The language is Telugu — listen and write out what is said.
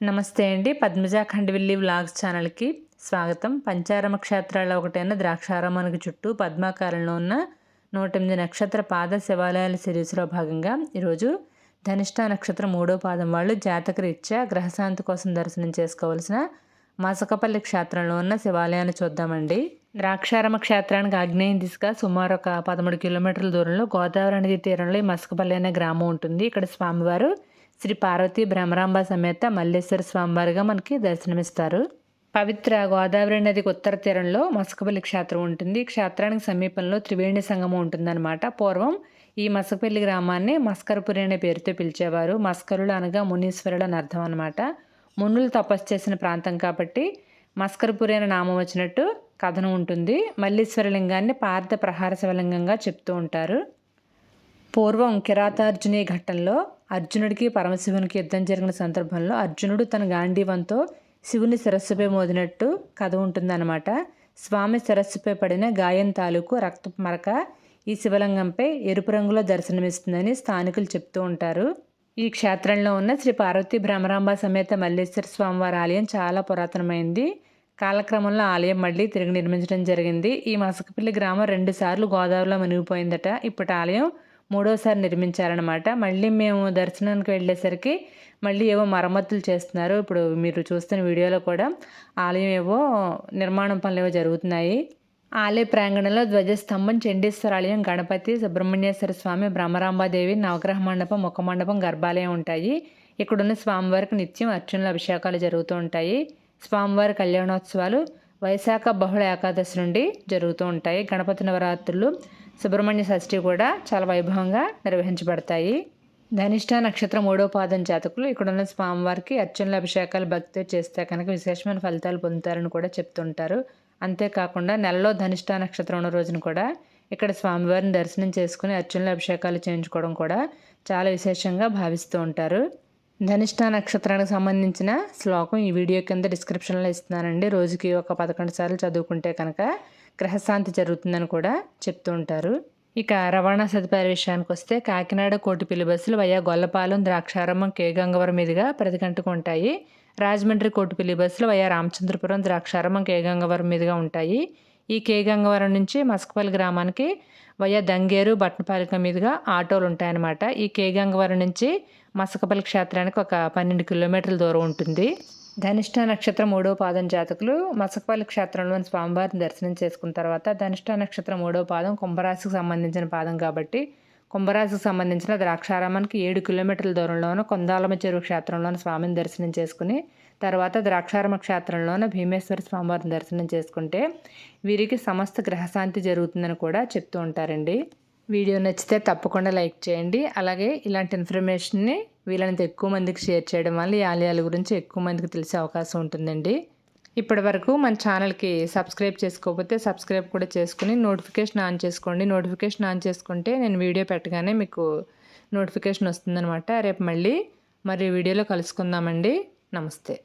నమస్తే అండి. పద్మజ ఖండవిల్లి వ్లాగ్స్ ఛానల్కి స్వాగతం. పంచారమ క్షేత్రాల్లో ఒకటైన ద్రాక్షారామానికి చుట్టూ పద్మాకారంలో ఉన్న నూట ఎనిమిది నక్షత్ర పాద శివాలయాల సిరీస్లో భాగంగా ఈరోజు ధనిష్ట నక్షత్రం మూడో పాదం వాళ్ళు జాతక రీత్యా గ్రహశాంతి కోసం దర్శనం చేసుకోవాల్సిన మసకపల్లి క్షేత్రంలో ఉన్న శివాలయాన్ని చూద్దామండి. ద్రాక్షారమ క్షేత్రానికి ఆగ్నేయం దిశగా సుమారు ఒక పదమూడు కిలోమీటర్ల దూరంలో గోదావరి నది తీరంలో ఈ మసకపల్లి అనే గ్రామం ఉంటుంది. ఇక్కడ స్వామివారు శ్రీ పార్వతి భ్రమరాంబ సమేత మల్లేశ్వర స్వామివారిగా మనకి దర్శనమిస్తారు. పవిత్ర గోదావరి నదికి ఉత్తర తీరంలో మసకపల్లి క్షేత్రం ఉంటుంది. క్షేత్రానికి సమీపంలో త్రివేణి సంగమం ఉంటుందన్నమాట. పూర్వం ఈ మసకపల్లి గ్రామాన్ని మస్కరపురి అనే పేరుతో పిలిచేవారు. మస్కరులు అనగా మునీశ్వరుడు అని అర్థం అనమాట మునులు తపస్సు చేసిన ప్రాంతం కాబట్టి మస్కరపురి అనే నామం వచ్చినట్టు కథనం ఉంటుంది. మల్లీశ్వరలింగాన్ని పార్థ ప్రహార శివలింగంగా చెప్తూ ఉంటారు. పూర్వం కిరాతార్జుని ఘట్టంలో అర్జునుడికి పరమశివునికి యుద్ధం జరిగిన సందర్భంలో అర్జునుడు తన గాంధీవంతో శివుని శిరస్సుపై మోదినట్టు కథ ఉంటుందన్నమాట. స్వామి శిరస్సుపై పడిన గాయం తాలూకు రక్త మరక ఈ శివలింగంపై ఎరుపు రంగులో దర్శనమిస్తుందని స్థానికులు చెప్తూ ఉంటారు. ఈ క్షేత్రంలో ఉన్న శ్రీ పార్వతీ భ్రమరాంబ సమేత మల్లేశ్వర స్వామివారి ఆలయం చాలా పురాతనమైంది. కాలక్రమంలో ఆలయం మళ్ళీ తిరిగి నిర్మించడం జరిగింది. ఈ మసకపల్లి గ్రామం రెండుసార్లు గోదావరిలో మునిగిపోయిందట. ఇప్పటి ఆలయం మూడోసారి నిర్మించారనమాట మళ్ళీ మేము దర్శనానికి వెళ్ళేసరికి మళ్ళీ ఏవో మరమ్మతులు చేస్తున్నారు. ఇప్పుడు మీరు చూస్తున్న వీడియోలో కూడా ఆలయం ఏవో నిర్మాణం పనులు ఏవో జరుగుతున్నాయి. ఆలయ ప్రాంగణంలో ధ్వజస్తంభం చండీశ్వర ఆలయం గణపతి సుబ్రహ్మణ్యేశ్వర స్వామి బ్రహ్మరాంబాదేవి నవగ్రహ మండపం ముఖ మండపం గర్భాలయం ఉంటాయి. ఇక్కడున్న స్వామివారికి నిత్యం అర్చనల అభిషేకాలు జరుగుతూ ఉంటాయి. స్వామివారి కళ్యాణోత్సవాలు వైశాఖ బహుళ ఏకాదశి నుండి జరుగుతూ ఉంటాయి. గణపతి నవరాత్రులు సుబ్రహ్మణ్య షష్ఠి కూడా చాలా వైభవంగా నిర్వహించబడతాయి. ధనిష్ట నక్షత్రం మూడో పాదం జాతకులు. ఇక్కడున్న స్వామివారికి అర్చనల అభిషేకాలు భక్తి చేస్తే కనుక విశేషమైన ఫలితాలు పొందుతారని కూడా చెప్తుంటారు. అంతేకాకుండా నెలలో ధనిష్ట నక్షత్రం ఉన్న రోజున కూడా ఇక్కడ స్వామివారిని దర్శనం చేసుకుని అర్చనల అభిషేకాలు చేయించుకోవడం కూడా చాలా విశేషంగా భావిస్తూ ఉంటారు. ధనిష్ట నక్షత్రానికి సంబంధించిన శ్లోకం ఈ వీడియో కింద డిస్క్రిప్షన్లో ఇస్తున్నానండి. రోజుకి ఒక పదకొండు సార్లు చదువుకుంటే కనుక గ్రహశాంతి జరుగుతుందని కూడా చెప్తూ ఉంటారు. ఇక రవాణా సదుపాయాల విషయానికి వస్తే కాకినాడ కోటిపిల్లి బస్సులు వయా గొల్లపాలెం ద్రాక్షారామం కే గంగవరం మీదుగా ప్రతి గంటకు ఉంటాయి. రాజమండ్రి కోటిపిల్లి బస్సులు వయా రామచంద్రపురం ద్రాక్షారామం కే గంగవరం మీదుగా ఉంటాయి. ఈ కే గంగవరం నుంచి మస్కపల్లి గ్రామానికి వయా దంగేరు బట్నపాలిక మీదుగా ఆటోలు ఉంటాయన్నమాట. ఈ కే గంగవరం నుంచి మసకపల్లి క్షేత్రానికి ఒక పన్నెండు కిలోమీటర్ల దూరం ఉంటుంది. ధనిష్ట నక్షత్రం మూడో పాదం జాతకులు మసకపల్లి క్షేత్రంలోని స్వామివారిని దర్శనం చేసుకున్న తర్వాత ధనిష్ట నక్షత్రం మూడో పాదం కుంభరాశికి సంబంధించిన పాదం కాబట్టి కుంభరాశికి సంబంధించిన ద్రాక్షారామానికి ఏడు కిలోమీటర్ల దూరంలోనూ కొందాలమ చెరువు క్షేత్రంలోని స్వామిని దర్శనం చేసుకుని తర్వాత ద్రాక్షారామ క్షేత్రంలోని భీమేశ్వర స్వామివారిని దర్శనం చేసుకుంటే వీరికి సమస్త గ్రహశాంతి జరుగుతుందని కూడా చెప్తూ ఉంటారండి. వీడియో నచ్చితే తప్పకుండా లైక్ చేయండి. అలాగే ఇలాంటి ఇన్ఫర్మేషన్ని వీలైనంత ఎక్కువ మందికి షేర్ చేయడం వల్ల ఈ ఆలయాల గురించి ఎక్కువ మందికి తెలిసే అవకాశం ఉంటుందండి. ఇప్పటి వరకు మన ఛానల్కి సబ్స్క్రైబ్ చేసుకోకపోతే సబ్స్క్రైబ్ కూడా చేసుకుని నోటిఫికేషన్ ఆన్ చేసుకోండి. నోటిఫికేషన్ ఆన్ చేసుకుంటే నేను వీడియో పెట్టగానే మీకు నోటిఫికేషన్ వస్తుందనమాట రేపు మళ్ళీ మరి వీడియోలో కలుసుకుందామండి. నమస్తే.